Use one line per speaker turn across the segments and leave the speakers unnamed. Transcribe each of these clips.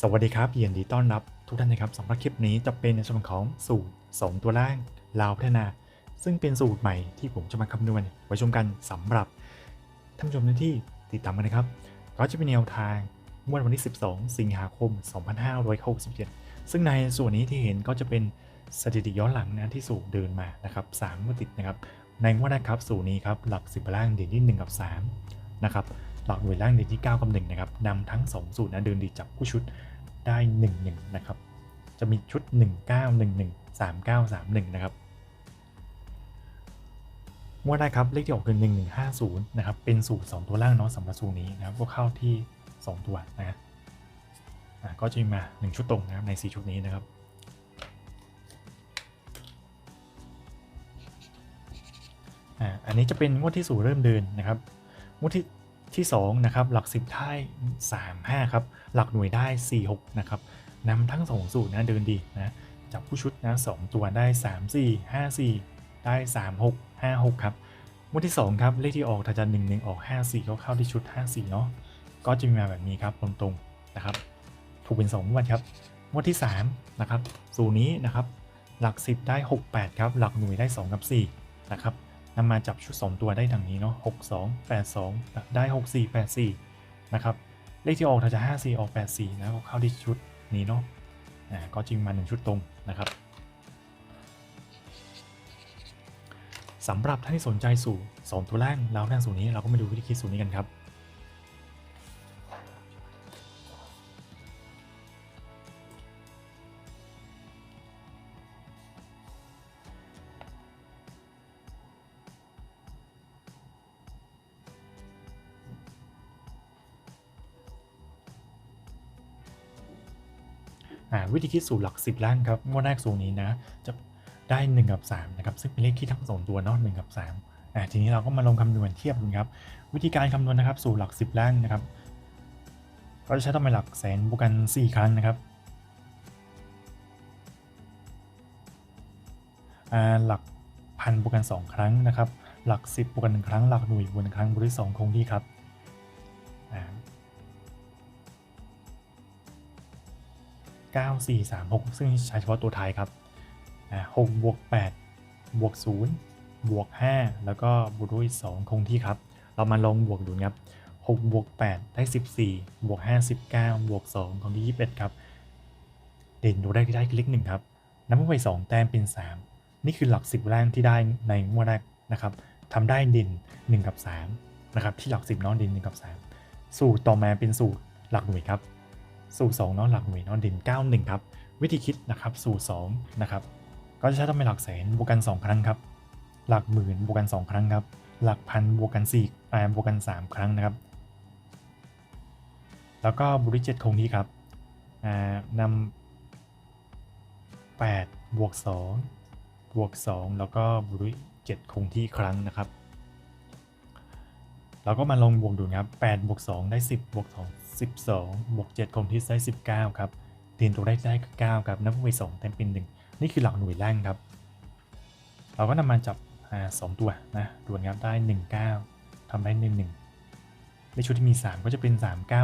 สวัสดีครับยินดีต้อนรับทุกท่านนะครับสำหรับคลิปนี้จะเป็นในส่วนของสูตร 2 ตัวล่างลาวพัฒนา ซึ่งเป็นสูตรใหม่ที่ผมจะมาคำนวณไว้ชมกันสำหรับท่านผู้ชมที่ติดตามกันนะครับ ก็จะเป็นแนวทางงวดวันที่ 12 สิงหาคม 2567 ซึ่งในส่วนนี้ที่เห็นก็จะเป็นสถิติย้อนหลังนะที่สูตรเดินมานะครับ3งวดติดนะครับในงวดแรกครับสูตรนี้ครับหลัก10ล่างเด่นที่ 1 กับ3นะครับ หลักหน่วยล่างเด่นที่ 9กับ1นะครับนำทั้ง 2 สูตรนะเดินดีจับผู้ชุดได้ 1 1 นะครับ จะมีชุด 1 9 1 1 3 9 3 1 นะครับงวดได้ครับ เลขที่ออกคือ1 1 5 0นะครับ เป็นสูตร 2 ตัวล่างเนาะสำหรับสูตรนี้นะครับ ก็เข้าที่ 2 ตัวนะครับอะก็จะมีมา 1 ชุดตรงนะครับใน 4 ชุดนี้นะครับอ่าอันนี้จะเป็นงวดที่สู่เริ่มเดินนะครับงวดที่ ที่2นะครับหลัก 10ได้3 5ครับหลักหน่วยได้ 4 6นะครับนำทั้ง2สูตรนะเดินดีนะจับผู้ชุดนะ2ตัวได้ 3 4 5 4 ได้ 3 6 5 6 ครับงวดที่ 2 ครับเลขที่ออกถ้าจะ1 1 ออก 5 4 ก็เข้าที่ชุด 5 4 เนาะก็จะมีมาแบบนี้ครับตรงๆนะครับถูกเป็น 2 งวดครับงวดที่3นะครับสูตรนี้นะครับหลัก 10 ได้ 6 8 ครับ หลักหน่วยได้ 2 กับ4นะครับ นำมาจับชุด 2 ตัวได้ดังนี้เนาะ6 2 8 2 ได้ 6 4 8 4 นะครับ เลขที่ออกถ้าจะ 5 4 ออก 8 4 นะก็เข้าที่ชุดนี้เนาะอ่าก็จริงมา 1 ชุดตรงนะครับสำหรับท่านที่สนใจสู่ 2 ตัวล่างแล้วนั่งสูตรนี้เราก็มาดูวิธีคิดสูตรนี้กันครับ วิธีคิดสูตรหลัก 10 ล่างครับงวดแรกสูตรนี้นะ จะได้ 1 กับ 3 นะครับ ซึ่งเป็นเลขที่ทั้งสองตัวเนาะ1กับ3อ่าทีนี้เราก็มาลงคำนวณเทียบกันครับ วิธีการคำนวณนะครับ สูตรหลัก 10 ล่างนะครับก็จะใช้ต้องเป็นหลักแสนบวกกัน 4 ครั้งนะครับหลักพันบวกกัน 2 ครั้งนะครับ หลัก 10บวกกัน1ครั้ง หลักหน่วยบวก1ครั้งบวกด้วย2คงที่ครับ 9 4 3 6 ซึ่งใช้เฉพาะตัวท้ายครับอ่า6บวก8บวก0บวก5แล้วก็บวกด้วย 2 คงที่ครับ เรามาลองบวกดูครับ6บวก8ได้ 14บวก5 19บวก2คงที่ 21 ครับ เด่นดูได้ที่ได้คือเลข1ครับนับไป 2 แต้มเป็น 3 นี่คือหลัก 10แรกที่ได้ในงวดแรกนะครับทำได้เด่น 1 กับ3นะครับที่หลัก 10เน้องเด่น1กับ 3 สูตรต่อมาเป็นสูตรหลักหน่วยครับ สูตร2เนาะหลักหน่วยเนาะเด่น91 ครับ วิธีคิดนะครับสูตร2นะครับก็จะใช้ต้องเป็นหลักแสนบวกกัน 2 ครั้งครับ หลักหมื่นบวกกัน 2 ครั้งครับ หลักพันบวกกัน4อ่าบวกกัน 3 ครั้งนะครับ แล้วก็บวกด้วย7คงที่ครับอ่านำ8บวก2บวก2แล้วก็บวกด้วย7คงที่ครั้งนะครับ เราก็มาลงบวกดูนะครับ8บวก2ได้ 10บวก2 12บวก7คงที่ได้ 19 ครับเรียนตัวได้ได้คือ9ครับนับไป2เต็มเป็น1นี่คือหลักหน่วยแรกครับ เราก็นำมาจับสองตัวนะด่วนครับได้ 19ทำได้ 11 ในชุดที่มี 3 ก็จะเป็น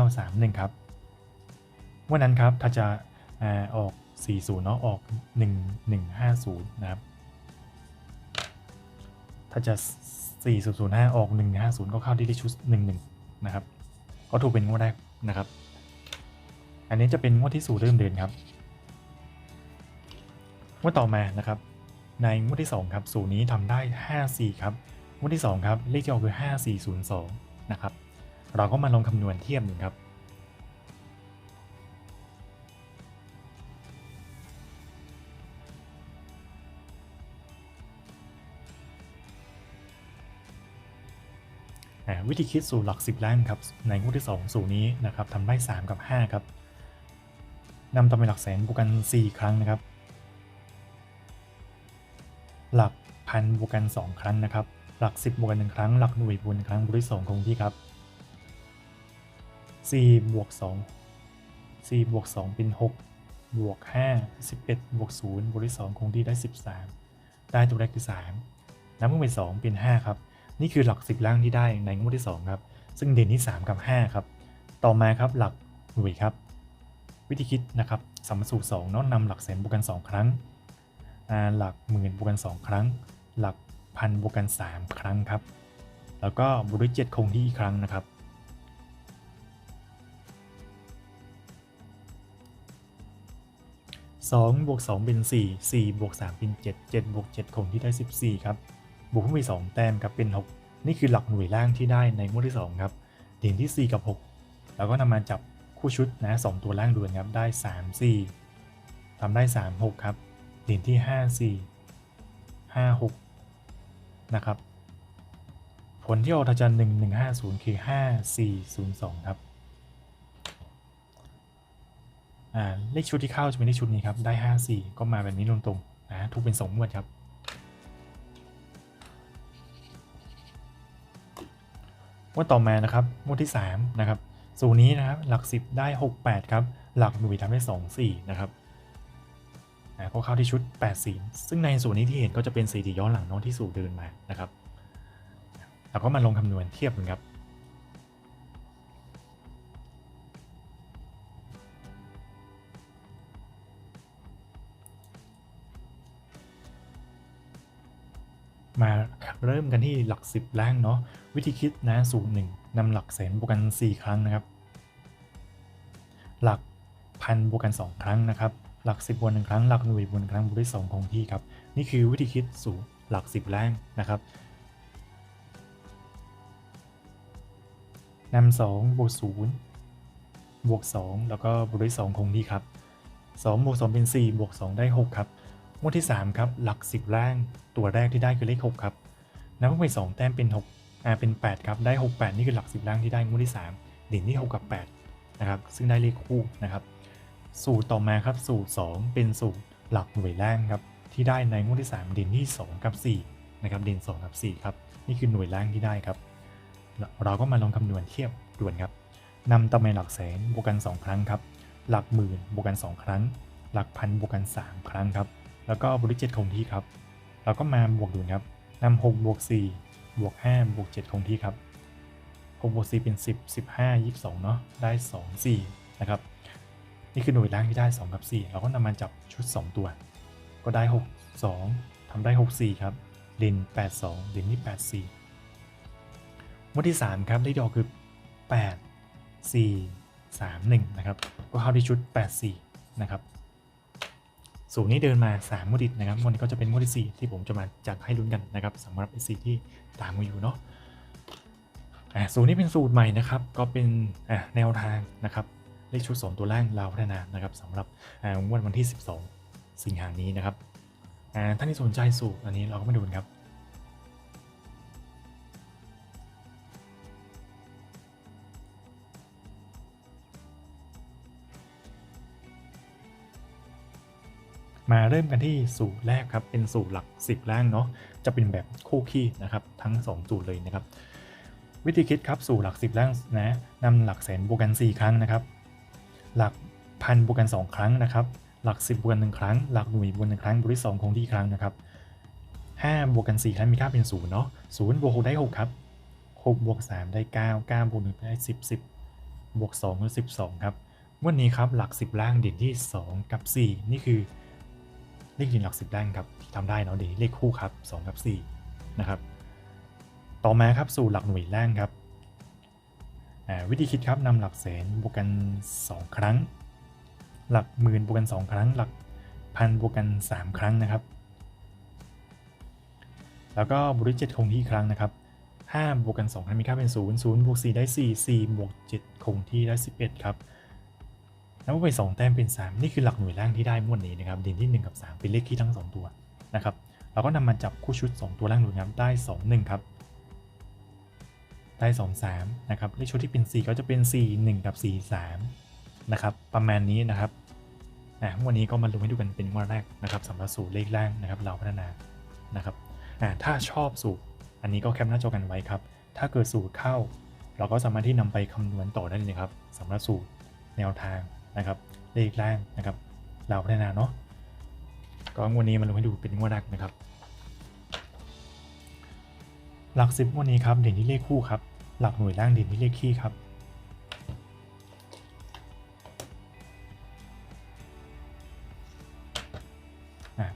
3931 ครับวันนั้นครับถ้าจะอ่าออก 40 เนาะออก 1150 นะครับ ถ้าจะ 4005 ออก 150 ก็เข้าที่ที่ชุด11 นะครับ ก็ถูกเป็นงวดแรกนะครับ อันนี้จะเป็นงวดที่สู่เริ่มเดินครับ งวดต่อมานะครับ ในงวดที่ 2 ครับ สูตรนี้ทำได้ 54 ครับ งวดที่ 2 ครับ เลขที่ออกคือ 5402 นะครับ เราก็มาลองคำนวณเทียบหนึ่งครับ วิธีคิดสูตรหลัก 10 ล้านครับในงวดที่ 2 สูตรนี้นะครับทำได้ 3 กับ 5 ครับนำตำเป็นหลักแสนบวกกัน 4 ครั้งนะครับ หลักพันบวกกัน 2 ครั้งนะครับ หลัก 10บวกกัน1ครั้ง หลักหน่วยบวก1ครั้งบวกด้วย2คงที่ครับ4บวก2 4บวก2เป็น 6 บวก 5 11บวก0บวกด้วย2คงที่ได้ 13 ได้ตัวแรกคือ 3นับขึ้นไป2เป็น 5 ครับ นี่คือหลัก 10 ล่างที่ได้ในงวดที่ 2 ครับ ซึ่งเด่นที่ 3 กับ 5 ครับ ต่อมาครับหลักหน่วยครับ วิธีคิดนะครับสมสูตร2เนาะนำหลักแสนบวกกัน 2 ครั้ง หลักหมื่นบวกกัน 2 ครั้ง หลักพันบวกกัน 3 ครั้งครับ แล้วก็บวกด้วย7คงที่อีกครั้งนะครับ 2 บวก 2 เป็น 4 4 บวก 3 เป็น 7 7 บวก 7 คงที่ได้ 14 ครับ บวกขึ้นไป2แต้มครับเป็น 6 นี่คือหลักหน่วยล่างที่ได้ในงวดที่2ครับเหรียญที่ 4 กับ 6 แล้วก็นำมาจับคู่ชุดนะสองตัวล่างด่วนครับได้ 3 4ทำได้ 3 6 ครับเหรียญที่ 5 4 5 6 นะครับ ผลที่ออกทาจัน1 1 5 0 คือ 5 4 0 2 ครับอ่าเลขชุดที่เข้าจะเป็นเลขชุดนี้ครับได้ 5 4 ก็มาแบบนี้ตรงๆนะทุกเป็น2งวดครับ งวดต่อมานะครับงวดที่3นะครับสูตรนี้นะครับหลัก 10 ได้ 6 8 ครับ หลักหน่วยทำได้ 2 4 นะครับอ่าก็เข้าที่ชุด8 4ซึ่งในสูตรนี้ที่เห็นก็จะเป็นสถิติย้อนหลังน้องที่สูตรเดินมานะครับแล้วก็มาลงคำนวณเทียบกันครับมาเริ่มกันที่หลัก 10 ล่างเนาะ วิธีคิดนะสูตรหนึ่งนำหลักแสนบวกกัน 4 ครั้งนะครับ หลักพันบวกกัน 2 ครั้งนะครับ หลัก 10บวกหนึ่งครั้ง หลักหน่วยบวกหนึ่งครั้งบวกด้วย2คงที่ครับ นี่คือวิธีคิดสูตรหลัก 10ล่างนะครับนำ2บวก0บวก 2 แล้วก็บวกด้วย2คงที่ครับ2บวก2เป็น 4 บวก 2 ได้ 6 ครับงวดที่ 3 ครับ หลัก 10ล่าง ตัวแรกที่ได้คือเลข 6 ครับนับไป2แต้มเป็น 6 อ่าเป็น 8 ครับ ได้ 6 8 นี่คือหลัก 10 ล่างที่ได้งวดที่3เด่นที่ 6 กับ 8 นะครับ ซึ่งได้เลขคู่นะครับ สูตรต่อมาครับ สูตร 2 เป็นสูตรหลักหน่วยล่างครับ ที่ได้ในงวดที่3เด่นที่ 2 กับ 4 นะครับเด่น2กับ 4 ครับ นี่คือหน่วยล่างที่ได้ครับ เราก็มาลองคำนวณเทียบด่วนครับนำตำแหน่งหลักแสนบวกกัน 2 ครั้งครับ หลักหมื่นบวกกัน 2 ครั้ง หลักพันบวกกัน 3 ครั้งครับ แล้วก็บริเจ็ดคงที่ครับ เราก็มาบวกดูครับนำ6บวก4 บวก5บวก7คงที่ครับ6บวก4เป็น 10 15 22 เนาะได้ 2 4 นะครับ นี่คือหน่วยล่างที่ได้ 2 กับ 4 เราก็นำมาจับชุด 2 ตัว ก็ได้ 6 2ทำได้ 6 4 ครับเด่น8 2เด่นที่8 4งวดที่ 3 ครับเลขดอกคือ 8 4 3 1 นะครับ ก็เข้าที่ชุด 8 4 นะครับ สูตรนี้เดินมา3งวดติดนะครับวันี้ก็จะเป็นงวดที่4ที่ผมจะมาจัดให้ลุ้นกันนะครับสำหรับ SC ที่ตามมาอยู่เนาะอ่าสูตรนี้เป็นสูตรใหม่นะครับ ก็เป็นอ่าแนวทางนะครับเลขชุด 2 ตัวล่างลาพัฒนานะครับสำหรับอ่างวดวันที่ 12 สิงหานี้นะครับอ่าท่านที่สนใจสูตรอันนี้เราก็มาดูกันครับ มาเริ่มกันที่สูตรแรกครับ เป็นสูตรหลัก 10 ล่างเนาะ จะเป็นแบบคู่ขี้นะครับ ทั้ง 2 สูตรเลยนะครับ วิธีคิดครับสูตรหลัก 10 ล่างนะนำหลักแสนบวกกัน 4 ครั้งนะครับ หลักพันบวกกัน 2 ครั้งนะครับ หลัก 10บวกกัน1ครั้ง หลักหน่วยบวกกัน1ครั้งบวกด้วย2คงที่ครั้งนะครับ5บวกกัน4ครั้งมีค่าเป็น0เนาะ0บวก6ได้6ครับ6บวก3ได้9 9บวก1ได้10 10บวก2คือ12 ครับ วันนี้ครับหลัก 10 ล่างเด่นที่ 2 กับ 4 นี่คือ เลขยืนหลักสิบล่างครับที่ทำได้เนาะดีเลขคู่ครับ2กับ4นะครับต่อมาครับสู่หลักหน่วยล่างครับวิธีคิดครับนำหลักแสนบวกกัน 2 ครั้ง หลักหมื่นบวกกัน 2 ครั้ง หลักพันบวกกัน 3 ครั้งนะครับ แล้วก็บริเจ็ดคงที่ครั้งนะครับ5บวกกัน2ครั้งมีค่าเป็น 0 0บวก4ได้ 4 4บวก7คงที่ได้ 11 ครับ นับไป 2 แต้มเป็น 3 นี่คือหลักหน่วยล่างที่ได้มวดนี้นะครับเด่นที่ 1 กับ 3 เป็นเลขที่ทั้ง 2 ตัวนะครับเราก็นำมาจับคู่ชุด 2 ตัวล่างดูนะครับได้ 2 1 ครับ ได้ 2 3 นะครับเลขชุดที่เป็น 4 ก็จะเป็น 4 1 กับ 4 3 นะครับ ประมาณนี้นะครับอะวันนี้ก็มาลงให้ดูกันเป็นวันแรกนะครับสำหรับสูตรเลขล่างนะครับ เราพัฒนานะครับอะถ้าชอบสูตรอันนี้ก็แคปหน้าจอกันไว้ครับ ถ้าเกิดสูตรเข้า เราก็สามารถที่นำไปคำนวณต่อได้เลยครับสำหรับสูตรแนวทางะครับเลขแรางนะครับ เราพัฒนาเนาะก็งวดนี้มาลงให้ดูเป็นงวดแรกนะครับ หลักสิบงวดนี้ครับเด่นที่เลขคู่ครับ หลักหน่วยล่างเด่นที่เลขคี่ครับ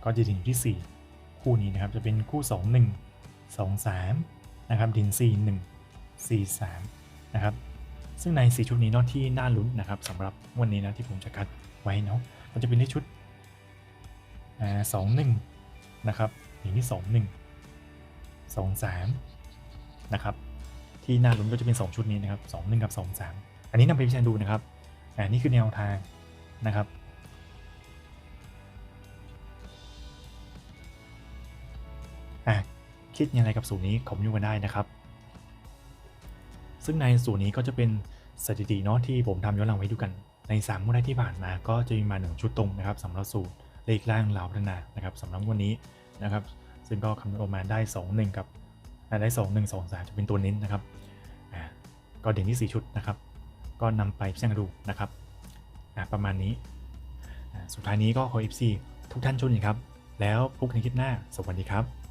ก็จะถึงที่ 4 คู่นี้นะครับจะเป็นคู่ 2 1 2 3 นะครับดิน4 1 4 3 นะครับ ซึ่งใน 4 ชุดนี้เนอะที่น่าลุ้นนะครับสำหรับวันนี้นะที่ผมจะคัดไว้เนาะมันจะเป็นที่ชุดสองหนึ่งนะครับอย่างที่สองหนึ่งสองสามนะครับที่น่าลุ้นก็จะเป็น 2 ชุดนี้นะครับสองหนึ่งกับสองสามอันนี้นำไปพิจารณาดูนะครับอ่านี่คือแนวทางนะครับอะคิดยังไงกับสูตรนี้คอมเมนต์กันได้นะครับ ซึ่งในสูตรนี้ก็จะเป็นสถิติเนาะที่ผมทำย้อนหลังไว้ดูกัน ใน3งวดแรกที่ผ่านมาก็จะมีมา 1 ชุดตรงนะครับสำหรับสูตรเลขล่างลาพัฒนานะครับสำหรับวันนี้นะครับซึ่งก็คำนวณออกมาได้ 2 1 กับอ่าได้ 2 1 2 3 จะเป็นตัวเน้นนะครับอ่าก็เด่นที่ 4 ชุดนะครับ ก็นำไปพิจารณาดูนะครับอ่าประมาณนี้สุดท้ายนี้ก็ขอ FC ทุกท่านชมนะครับ แล้วพบกันในคลิปหน้า สวัสดีครับ